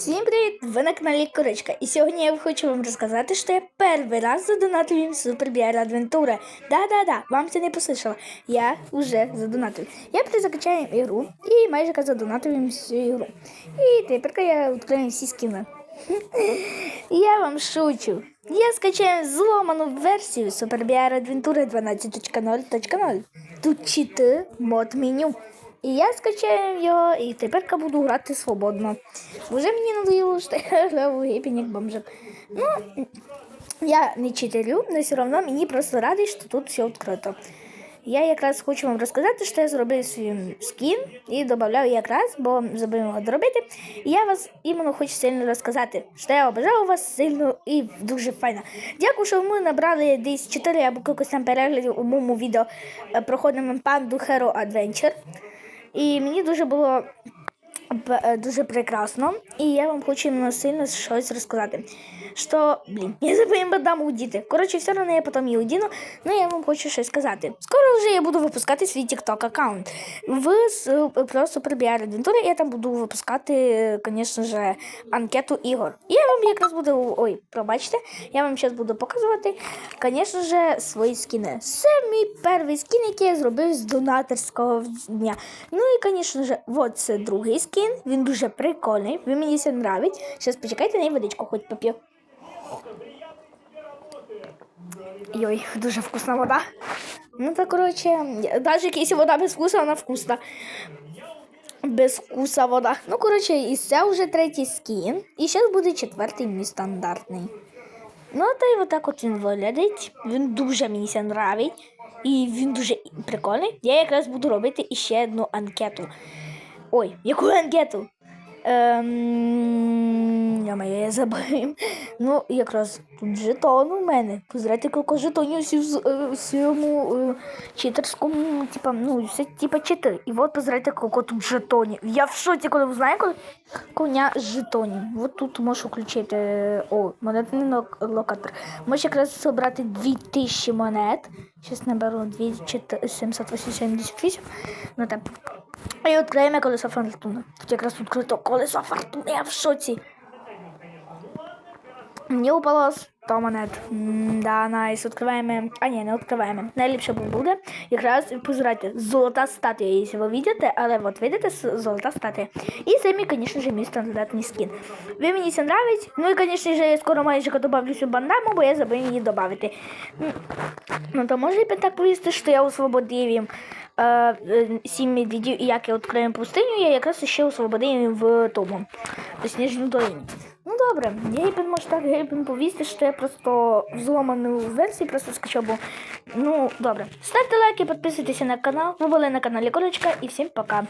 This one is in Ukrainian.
Всім привіт! Ви на каналі Коричка. І сьогодні я хочу вам розказати, що я перший раз задонатив їм Супер Біар Адвентура. Да-да-да, вам це не послышала. Я вже задонатив. Я перезакачаю ігру і майже задонатив їм всю ігру. І тепер я відкрию всі скіни. Я вам шучу. Я скачаю зломану версію Super BR Adventure 12.0.0. Тут чити мод меню. І я скачаю його, і тепер буду грати свободно. Вже мені надоїло, що я грав у гейпінг як бомжик. Ну, я не читерю, але все одно мені просто радий, що тут все відкрито. Я якраз хочу вам розказати, що я зробив свій скін і додав якраз, бо забив його доробити. І я вас іменно хочу сильно розказати, що я обожаю вас сильно і дуже файно. Дякую, що ми набрали десь 4 або якось там переглядів у моєму відео е, проходимо панду Hero Adventure. І мені дуже було дуже прекрасно. І я вам хочу іменно сильно щось розказати. Що, блін, я забув дам удіти. Коротше, все одно я потім її одіну, але я вам хочу щось сказати. Скоро вже я буду випускати свій TikTok аккаунт. В с- про Супербіар Адвентури я там буду випускати, звісно ж, анкету ігор. І я вам якраз буду. Ой, пробачте, я вам зараз буду показувати, звісно ж, свої скіни. Це мій перший скін, який я зробив з донаторського дня. Ну і, звісно ж, от це другий скін. Він дуже прикольний. Він мені все нравить. Зараз почекайте, на водичку хоч поп'ю. Йой, дуже вкусна вода. Ну, так, коротше, навіть якщо вода без вкуса, вона вкусна. Без вкуса вода. Ну, коротше, і це вже третій скін. І зараз буде четвертий мій стандартний. Ну, та й отак от він виглядить. Він дуже мені ся нравить. І він дуже прикольний. Я якраз буду робити іще одну анкету. Ой, яку анкету? Ем... Я моя я забув. Ну, якраз тут жетон у мене. Позирайте, скільки жетонів всі в з- е, е, читерському, типа, ну, все, типа читер. І от позирайте, скільки тут жетонів. Я в шоці, коли ви знаєте, коли коня жетонів. От тут можеш включити, е, о, монетний лок- локатор. Можеш якраз зібрати 2000 монет. Зараз наберу 2788. Ну так. І відкриємо колесо фортуни. Тут якраз відкрито колесо фортуни, я в шоці. Мені упало 100 монет. М, Да, найс. Відкриваємо. А ні, не відкриваємо. Найліпше буде. Якраз позирайте, золота статуя, якщо ви бачите, але от видите, золота статуя. І це мій, звісно ж, мій стандартний скін. Ви мені це нравить. Ну і, звісно ж, я скоро майже добавлю цю бандаму, бо я забув її додати. Ну, то може так повісти, що я освободив е, е, сім медведів, і як я відкрию пустиню, я якраз ще освободив в тому, в Сніжній долині. Добре, Гейбен може так Гейбен повісти, що я просто взломану версію просто скачав, бо ну добре. Ставте лайки, підписуйтесь на канал. Ви були на каналі Колечка і всім пока.